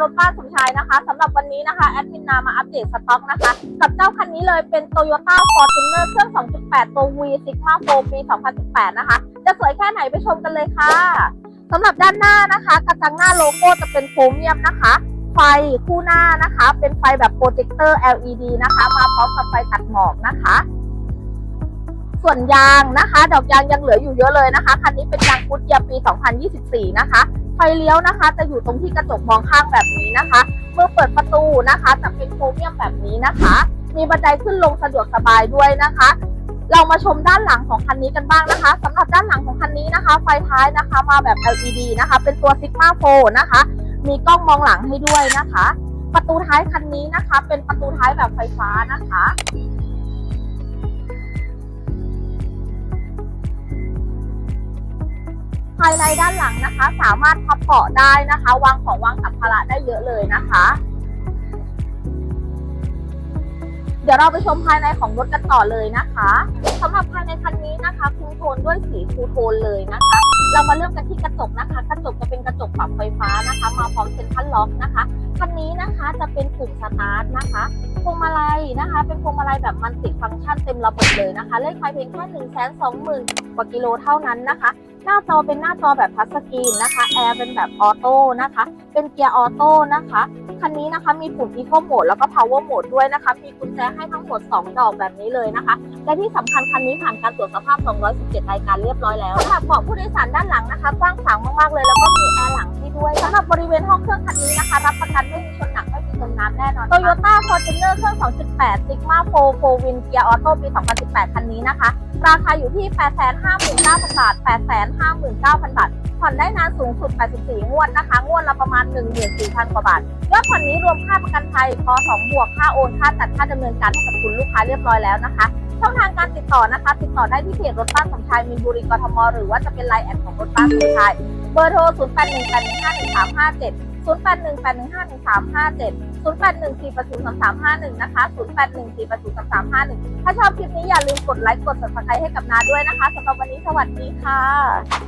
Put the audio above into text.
รถบ้านสมชายนะคะสำหรับวันนี้นะคะแอดมินนามาอัปเดตสต็อกนะคะ กับเจ้าคันนี้เลยเป็น Toyota Fortuner เครื่อง 2.8 ตัว V Sigma 4ปี 2018 นะคะ จะสวยแค่ไหนไปชมกันเลยค่ะสำหรับด้านหน้านะคะ กระจังหน้าโลโก้จะเป็นโครเมียมนะคะ ไฟคู่หน้านะคะ เป็นไฟแบบโปรเจคเตอร์ LED นะคะ มาพร้อมกับไฟตัดหมอกนะคะส่วนยางนะคะ ดอกยางยังเหลืออยู่เยอะเลยนะคะ คันนี้เป็นยางพุทเยียปี 2024 นะคะไฟเลี้ยวนะคะ จะอยู่ตรงที่กระจกมองข้างแบบนี้นะคะ เมื่อเปิดประตูนะคะ จะเป็นโครเมียมแบบนี้นะคะ มีบันไดขึ้นลงสะดวกสบายด้วยนะคะ เรามาชมด้านหลังของคันนี้กันบ้างนะคะสำหรับด้านหลังของคันนี้นะคะ ไฟท้ายนะคะ มาแบบ LED นะคะ เป็นตัว Sigma 4นะคะ มีกล้องมองหลังให้ด้วยนะคะ ประตูท้ายคันนี้นะคะ เป็นประตูท้ายแบบไฟฟ้านะคะ ภายในด้านหลังนะคะ สามารถพับเบาะได้นะคะ วางของวางสัมภาระได้เยอะเลยนะคะ เดี๋ยวเราไปชมภายในของรถกันต่อเลยนะคะสำหรับภายในคันนี้นะคะคุมโทนด้วยสีทูโทนเลยนะคะ เรามาเริ่มกันที่กระจกนะคะ กระจกจะเป็นกระจกปรับไฟฟ้านะคะ มาพร้อมเซ็นทรัลล็อกนะคะคันนี้นะคะจะเป็นปุ่มสตาร์ทนะคะพวงมาลัยนะคะ เป็นพวงมาลัยแบบมันติฟังก์ชันเต็มระบบเลยนะคะ เลขไฟเพียงแค่หนึ่งแสนสองหมื่นกว่ากิโลเท่านั้นนะคะ หน้าจอเป็นหน้าจอแบบทัชสกรีนนะคะแอร์เป็นแบบออโต้นะคะ เป็นเกียร์ออโต้นะคะ คันนี้นะคะมีปุ่ม Eco Mode แล้วก็ Power Mode ด้วยนะคะ มีกุญแจให้ทั้งหมด 2 ดอกแบบนี้เลยนะคะ และที่สำคัญคันนี้ผ่านการตรวจสภาพ 217 รายการเรียบร้อยแล้วสำหรับเบาะผู้โดยสารด้านหลังนะคะ กว้างขวางมากๆเลย แล้วก็มีแอร์หลังให้ด้วยสำหรับบริเวณห้องเครื่องคันนี้นะคะ รับประกันไม่มีชนหนัก จมน้ำแน่นอน Toyota Fortuner เครื่อง 2.8 Sigma 4 4 Win Gear Auto ปี 2018 คันนี้นะคะ ราคาอยู่ที่ 859,000 บาท 859,000 บาท ผ่อนได้นานสูงสุด 84 งวดนะคะ งวดละประมาณ 14,000 กว่าบาท ยอดผ่อนนี้รวมค่าประกันภัยพอ2บวก ค่าโอน ค่าจัด ค่าดำเนินการให้กับคุณลูกค้าเรียบร้อยแล้วนะคะช่องทางการติดต่อนะคะ ติดต่อได้ที่เพจรถบ้านสมชายมีนบุรีกทม หรือว่าจะเป็นไลน์แอดของรถบ้านสมชาย เบอร์โทร 0818151357 0818151357 0814803351 นะคะ 0814803351 ถ้าชอบคลิปนี้อย่าลืมกดไลค์กด subscribe ให้กับนาด้วยนะคะสำหรับวันนี้สวัสดีค่ะ